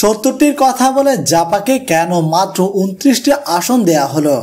সত্তরটির কথা বলে জাপাকে কেন মাত্র উনত্রিশটি আসন দেয়া হলো?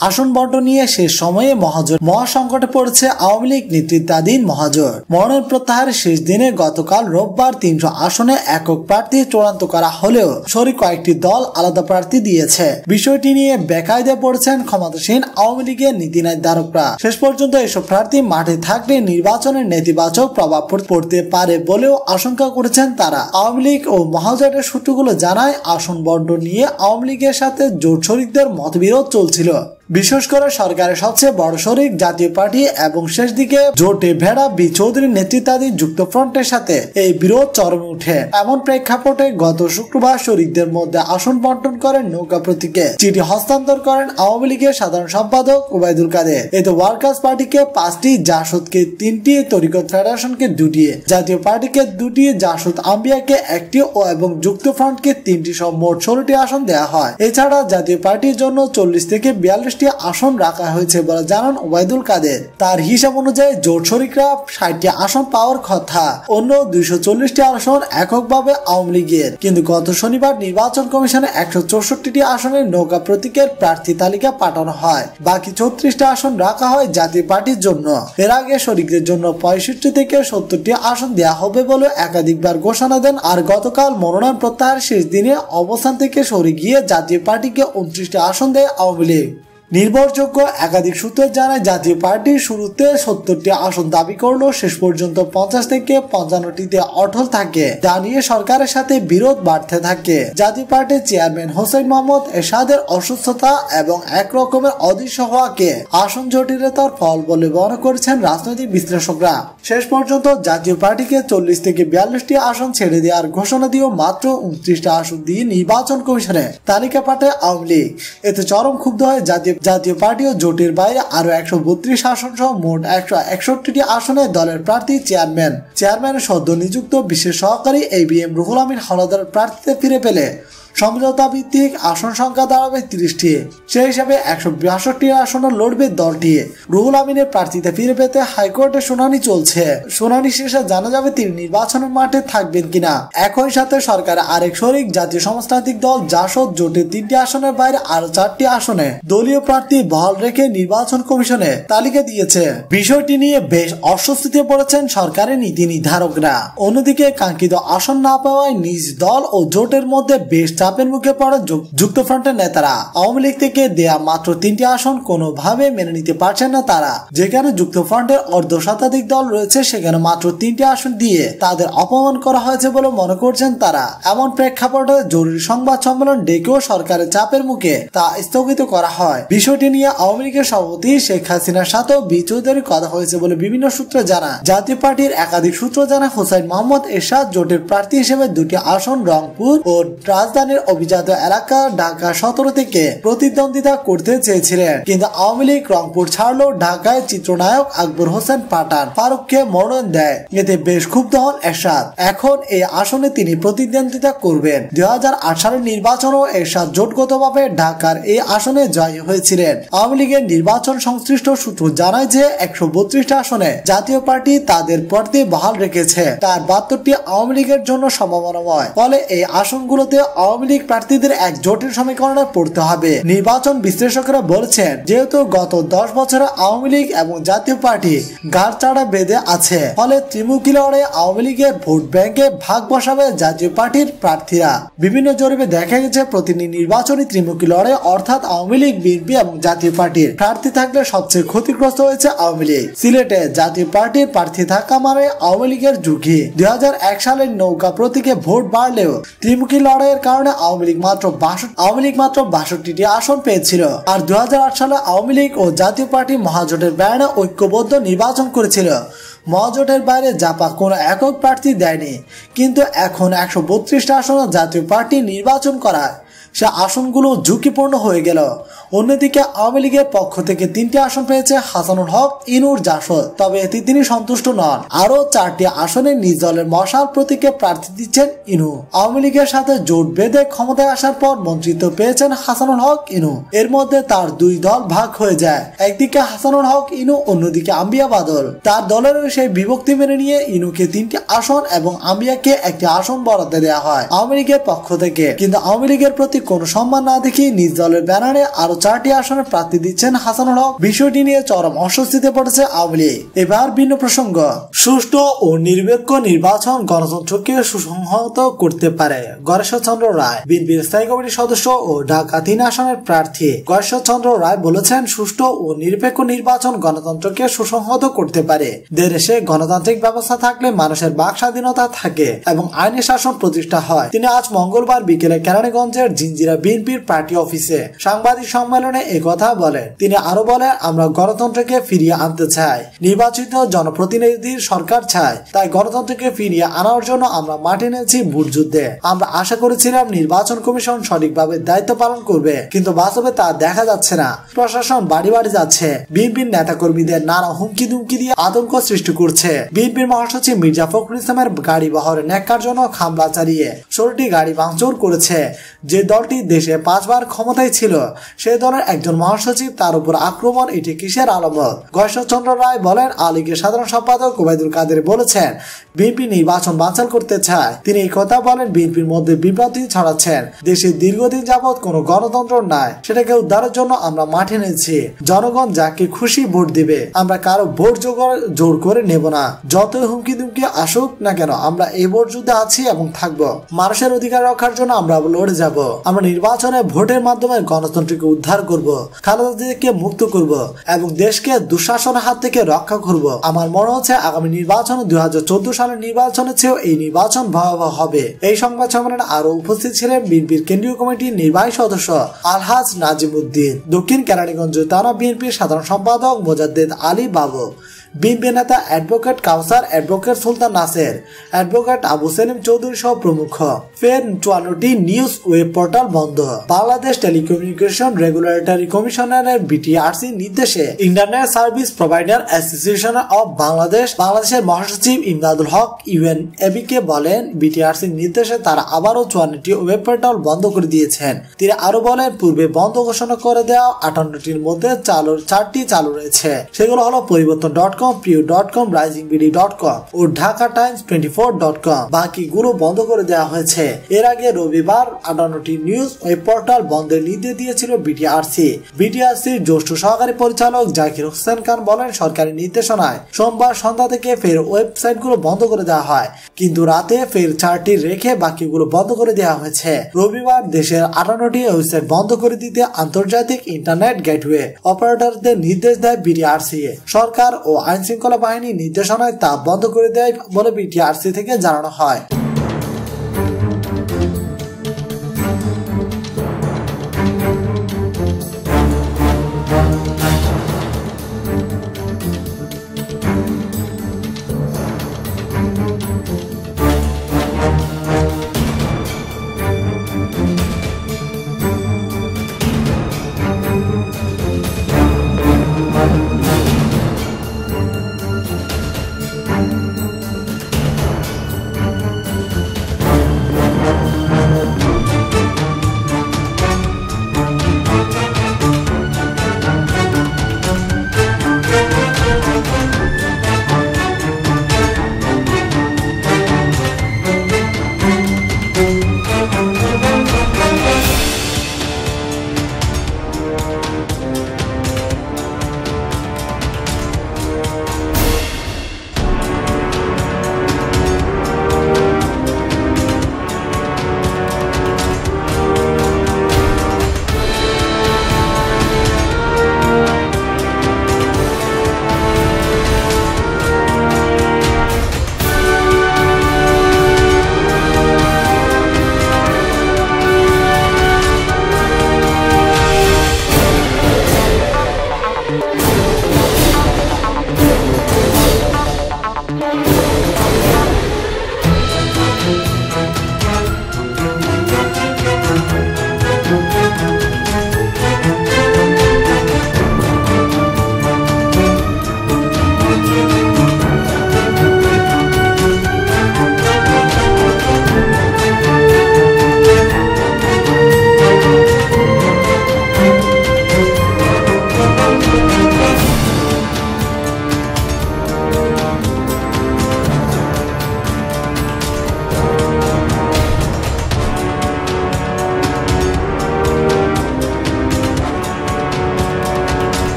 আসন বন্টন নিয়ে শেষ সময়ে মহাজোট, মহাসংকটে পড়েছে আওয়ামী লীগ নেতৃত্বাধীন মহাজোট। মরণের প্রত্যাহারের শেষ দিনে গতকাল রোববার তিনশো আসনে একক প্রার্থী চূড়ান্ত করা হলেও শরীর কয়েকটি দল আলাদা প্রার্থী দিয়েছে। বিষয়টি নিয়ে বেকায়দে পড়েছেন ক্ষমতাসীন আওয়ামী লীগের নীতি নির্ধারকরা শেষ পর্যন্ত এসব প্রার্থী মাঠে থাকলে নির্বাচনের নেতিবাচক প্রভাব পড়তে পারে বলেও আশঙ্কা করেছেন তারা। আওয়ামী লীগ ও মহাজোটের সূত্র সূত্রগুলো জানায় আসন বন্টন নিয়ে আওয়ামী লীগের সাথে জোট শরিকদের মতবিরোধ চলছিল। বিশেষ করে সরকারের সবচেয়ে বড় শরিক জাতীয় পার্টি এবং শেষ দিকে জোটে ভেড়া বি চৌধুরীর নেতৃত্বাধীন যুক্ত ফ্রন্টের সাথে এই বিরোধ চরমে উঠে। এমন প্রেক্ষাপটে গত শুক্রবার শরিকদের মধ্যে আসন বন্টন করেন নৌকা প্রতীকে। চিঠি হস্তান্তর করেন আওয়ামী লীগের সাধারণ সম্পাদক ওবায়দুল কাদের। এতে ওয়ার্কার্স পার্টিকে পাঁচটি জাসদকে তিনটি তরিকত ফেডারেশনকে দুটি। জাতীয় পার্টিকে দুটি, জাসদ আম্বিয়াকে একটি ও এবং যুক্ত ফ্রন্টকে তিনটি সব মোট ষোলোটি আসন দেওয়া হয়। এছাড়া জাতীয় পার্টির জন্য চল্লিশ থেকে বিয়াল্লিশ পঞ্চাশটি আসন রাখা হয়েছে বলে জানান ওবায়দুল কাদের। তার হিসাব অনুযায়ী জোট শরিকরা ষাটটি আসন পাওয়ার কথা। অন্য দুইশো চল্লিশটি আসন এককভাবে আওয়ামী লীগের। কিন্তু গত শনিবার নির্বাচন কমিশনে একশো চৌষট্টিটি আসনের নৌকা প্রতীকের প্রার্থী তালিকা পাঠানো হয়। বাকি চৌত্রিশটি আসন রাখা হয় জাতীয় পার্টির জন্য। এর আগে শরিকদের জন্য পঁয়ষট্টি থেকে সত্তরটি আসন দেওয়া হবে বলে একাধিকবার ঘোষণা দেন। আর গতকাল মনোনয়ন প্রত্যাহার শেষ দিনে অবস্থান থেকে সরে গিয়ে জাতীয় পার্টিকে উনত্রিশটি আসন দেয় আওয়ামী লীগ। নির্ভরযোগ্য একাধিক সূত্রে জানায়, জাতীয় পার্টি শুরুতে সত্তরটি আসন দাবি করলেও শেষ পর্যন্ত পঞ্চাশ থেকে পঞ্চান্নটিতে অটল থাকে। যা নিয়ে সরকারের সাথে বিরোধ বাড়তে থাকে। জাতীয় পার্টির চেয়ারম্যান হোসেন মোহাম্মদ এরশাদের অসুস্থতা এবং এক রকমের অদৃশ্য হওয়াকে আসন জটিলতার ফল বলে মনে করেছেন রাজনৈতিক বিশ্লেষকরা। শেষ পর্যন্ত জাতীয় পার্টিকে চল্লিশ থেকে বিয়াল্লিশটি আসন ছেড়ে দেওয়ার ঘোষণা দিয়েও মাত্র উনত্রিশটি আসন দিয়ে নির্বাচন কমিশনে তালিকা পাঠায় আওয়ামী লীগ। এতে চরম ক্ষুব্ধ হয় জাতীয় জাতীয় পার্টি ও জোটের বাইরে আরও একশো বত্রিশ আসন সহ মোট একশো একষট্টি আসনে দলের প্রার্থী চেয়ারম্যান। চেয়ারম্যানের সদ্য নিযুক্ত বিশেষ সহকারী A B M Ruhul Amin Hawladar প্রার্থীতে ফিরে পেলে। সমঝোতা ভিত্তিক আসন সংখ্যা দাঁড়াবে তিরিশটি। সেই হিসাবে একশো বাষট্টি আসনে লড়বে দলটি। রুহুল আমিনের প্রার্থীতে ফিরে পেতে হাইকোর্টে শুনানি চলছে। শুনানি শেষে জানা যাবে তিনি নির্বাচনের মাঠে থাকবেন কিনা। একই সাথে সরকার আরেক শরিক জাতীয় সমাজতান্ত্রিক দল জাসদ জোটের তিনটি আসনের বাইরে আরও চারটি আসনে দলীয় প্রার্থী বহাল রেখে নির্বাচন কমিশনে তালিকা দিয়েছে। বিষয়টি নিয়ে বেশ অস্বস্তিতে পড়েছেন সরকারের নীতি নির্ধারকরা। অন্যদিকে কাঙ্ক্ষিত আসন না পাওয়ায় নিজ দল ও জোটের মধ্যে বেশ চাপের মুখে পড়ে যুক্তফ্রন্টের নেতারা আওয়ামী লীগ থেকে দেয়া মাত্র তিনটি আসন কোনোভাবে মেনে নিতে পারছেন না তারা। যেখানে যুক্তফ্রন্টের অর্ধ শতাধিক দল রয়েছে, সেখানে মাত্র তিনটি আসন দিয়ে তাদের অপমান করা হয়েছে বলে মনে করছেন তারা। এমন প্রেক্ষাপটে জরুরি সংবাদ সম্মেলন ডেকেও সরকারের চাপের মুখে তা স্থগিত করা হয়। বিষয়টি নিয়ে আওয়ামী লীগের সভাপতি শেখ হাসিনার সাথেও বি চৌধুরীর কথা হয়েছে বলে বিভিন্ন সূত্রে জানা জাতীয় পার্টির একাধিক সূত্র জানা হোসাইন মোহাম্মদ এরশাদ জোটের প্রার্থী হিসেবে দুটি আসন রংপুর ও রাজধানীর রাজধানীর অভিজাত এলাকা ঢাকা সতেরো থেকে প্রতিদ্বন্দ্বিতা করতে চেয়েছিলেন। কিন্তু আওয়ামী লীগ রংপুর ছাড়লো ঢাকায় চিত্রনায়ক আকবর হোসেন পাঠান। ফারুককে মনোনয়ন দেয়। এতে বেশ ক্ষুব্ধ হন এরশাদ। এখন এই আসনে তিনি প্রতিদ্বন্দ্বিতা করবেন। দুই সালের নির্বাচনও এরশাদ জোটগতভাবে ঢাকার এই আসনে জয় হয়েছিলেন। আওয়ামী লীগের নির্বাচন সংশ্লিষ্ট সূত্র জানায় যে একশো বত্রিশটা আসনে জাতীয় পার্টি তাদের প্রার্থী বহাল রেখেছে। তার বাহাত্তরটি আওয়ামী লীগের জন্য সম্ভাবনাময় ফলে এই আসনগুলোতে আওয়ামী লীগ প্রার্থীদের এক জটিল সমীকরণে পড়তে হবে। নির্বাচন বিশ্লেষকরা বলছেন, যেহেতু গত দশ বছরে আওয়ামী লীগ এবং জাতীয় পার্টি গাড় চাড়া বেঁধে আছে, ফলে ত্রিমুখী লড়ে আওয়ামী লীগের ভোট ব্যাংকে ভাগ বসাবে জাতীয় পার্টির প্রার্থীরা। বিভিন্ন জরিপে দেখা গেছে, প্রতিটি নির্বাচনী ত্রিমুখী লড়ে অর্থাৎ আওয়ামী লীগ, বিএনপি এবং জাতীয় পার্টির প্রার্থী থাকলে সবচেয়ে ক্ষতিগ্রস্ত হয়েছে আওয়ামী লীগ। সিলেটে জাতীয় পার্টির প্রার্থী থাকা মানে আওয়ামী লীগের ঝুঁকি। দুই হাজার এক সালের নৌকা প্রতীকে ভোট বাড়লেও ত্রিমুখী লড়াইয়ের কারণে আওয়ামী লীগ মাত্র বাষট্টি আওয়ামী লীগ মাত্র বাষট্টি আসন পেয়েছিল। আর দু সালে আওয়ামী লীগ ও জাতীয় পার্টি মহাজোটের ব্যানে ঐক্যবদ্ধ নির্বাচন করেছিল। মহাজোটের বাইরে জাপা কোনো একক প্রার্থী দেয়নি। কিন্তু এখন একশো বত্রিশটা আসনে জাতীয় পার্টি নির্বাচন করায়। সে আসনগুলো ঝুঁকিপূর্ণ হয়ে গেল। অন্যদিকে আওয়ামী লীগের পক্ষ থেকে তিনটি আসন পেয়েছে হাসানুল হক, ইনুর জাসদ। তবে এতে তিনি সন্তুষ্ট নন। আরও চারটি আসনে নিজ দলের মশাল প্রতীকে প্রার্থী দিচ্ছেন ইনু। আওয়ামী লীগের সাথে জোট বেঁধে ক্ষমতায় আসার পর মন্ত্রিত্ব পেয়েছেন হাসানুল হক, ইনু। এর মধ্যে তার দুই দল ভাগ হয়ে যায়। একদিকে হাসানুল হক, ইনু, অন্যদিকে আম্বিয়া বাদল। তার দলের সেই বিভক্তি মেনে নিয়ে ইনুকে তিনটি আসন এবং আম্বিয়াকে একটি আসন বরাদ্দ দেওয়া হয় আওয়ামী লীগের পক্ষ থেকে। কিন্তু আওয়ামী লীগের প্রতি কোনো সম্মান না দেখিয়ে নিজ দলের ব্যানারে আরও চারটি আসনে প্রার্থী দিচ্ছেন হাসানুল হক। বিষয়টি নিয়ে চরম অস্বস্তিতে পড়েছে আওয়ামী লীগ। এবার ভিন্ন প্রসঙ্গ। সুষ্ঠু ও নিরপেক্ষ নির্বাচন গণতন্ত্রকে সুসংহত করতে পারে গণেশ্বর চন্দ্র রায়। বিএনপির স্থায়ী কমিটির সদস্য ও ঢাকা তিন আসনের প্রার্থী গণেশ্বর চন্দ্র রায় বলেছেন, সুষ্ঠু ও নিরপেক্ষ নির্বাচন গণতন্ত্রকে সুসংহত করতে পারে। দেশে গণতান্ত্রিক ব্যবস্থা থাকলে মানুষের বাক স্বাধীনতা থাকে এবং আইনি শাসন প্রতিষ্ঠা হয়। তিনি আজ মঙ্গলবার বিকেলে কেরানীগঞ্জের জিঞ্জিরা বিএনপির পার্টি অফিসে সাংবাদিক সম্মেলনে কথা বলেন। তিনি আরও বলেন, আমরা গণতন্ত্রকে ফিরিয়ে আনতে চাই। নির্বাচিত জনপ্রতিনিধির সরকার চাই। তাই গণতন্ত্রকে ফিরিয়ে আনার জন্য আমরা মাঠে নেছি ভোট যুদ্ধে। আমরা আশা করেছিলাম নির্বাচন কমিশন সঠিকভাবে দায়িত্ব পালন করবে, কিন্তু বাস্তবে তা দেখা যাচ্ছে না। প্রশাসন বাড়ি বাড়ি যাচ্ছে। বিএনপির নেতা কর্মীদের নানা হুমকি দুমকি দিয়ে আতঙ্ক সৃষ্টি করছে। বিএনপির মহাসচিব মির্জা ফখরুল ইসলামের গাড়ি বহরে নেককার জন্য খামলা চালিয়ে ষোলোটি গাড়ি ভাঙচুর করেছে। যে দলটি দেশে পাঁচবার ক্ষমতায় ছিল, সে দলের একজন মহাসচিব তার উপর আক্রমণ, এটি কিসের আলমত? চন্দ্র রায় বলেন আলীগের সাধারণ সম্পাদক ওবায়দুল কাদের বলেছেন, বিএনপি নির্বাচন বাঞ্চাল করতে চায়। তিনি এই কথা বলেন, বিএনপির মধ্যে বিভ্রান্তি ছড়াচ্ছেন। দেশে দীর্ঘদিন যাবৎ কোনো গণতন্ত্র নাই, সেটাকে উদ্ধারের জন্য আমরা মাঠে নেছি। জনগণ যাকে খুশি ভোট দিবে, আমরা কারও ভোট জোর করে নেব না। যতই হুমকি দুমকি আসুক না কেন, আমরা এই ভোট যুদ্ধে আছি এবং থাকব। মানুষের অধিকার রক্ষার জন্য আমরা লড়ে যাব। আমরা নির্বাচনে ভোটের মাধ্যমে গণতন্ত্রকে উদ্ধার করব খালেদাকে মুক্ত করব এবং দেশকে দুঃশাসনের হাত থেকে রক্ষা করব। আমার মনে হচ্ছে আগামী নির্বাচন দুই হাজার চোদ্দ সালের নির্বাচনের চেয়েও এই নির্বাচন ভয়াবহ হবে। এই সংবাদ সম্মেলনে আরও উপস্থিত ছিলেন বিএনপির কেন্দ্রীয় কমিটির নির্বাহী সদস্য আলহাজ নাজিম উদ্দিন দক্ষিণ কেরানীগঞ্জ তারা বিএনপির সাধারণ সম্পাদক মোজাদ্দেদ আলী বাবু বিএনপি নেতা advocate Kawsar, advocate Sultan Naser, advocate Abu Selim Chowdhury সহ প্রমুখ। ফের চুয়ান্নটি নিউজ ওয়েব পোর্টাল বন্ধ। বাংলাদেশ টেলিকমিউনিকেশন রেগুলেটরি কমিশনারের বিটিআরসি নির্দেশে internet service provider association of Bangladesh, বাংলাদেশের মহাসচিব ইমদাদুল হক, ইউএন এবিকে বলেন, বিটিআরসি নির্দেশে তারা আবারও চুয়ান্নটি ওয়েব পোর্টাল বন্ধ করে দিয়েছেন। তিনি আরও বলেন, পূর্বে বন্ধ ঘোষণা করে দেওয়া আটান্নটির মধ্যে চালু চারটি চালু রয়েছে। সেগুলো হলো Poriborton dot com Priyo dot com rising BD dot com ও Dhaka times twenty four dot com বাকিগুলো বন্ধ করে দেওয়া হয়েছে। এর আগে রবিবার আটান্নটি নিউজ ওয়েব পোর্টাল বন্ধের নির্দেশ দিয়েছিল বিটিআরসি। বিটিআরসির জ্যেষ্ঠ সহকারী পরিচালক জাকির হোসেন খান বলেন, সরকারি নির্দেশনায় সোমবার সন্ধ্যা থেকে ফের ওয়েবসাইটগুলো বন্ধ করে দেওয়া হয়। কিন্তু রাতে ফের চারটি রেখে বাকিগুলো বন্ধ করে দেওয়া হয়েছে। রবিবার দেশের আটান্নটি ওয়েবসাইট বন্ধ করে দিতে আন্তর্জাতিক ইন্টারনেট গেটওয়ে অপারেটরদের নির্দেশ দেয় বিটিআরসি। সরকার ও আইন শৃঙ্খলা বাহিনী নির্দেশনায় তা বন্ধ করে দেয় বলে বিটিআরসি থেকে জানানো হয়।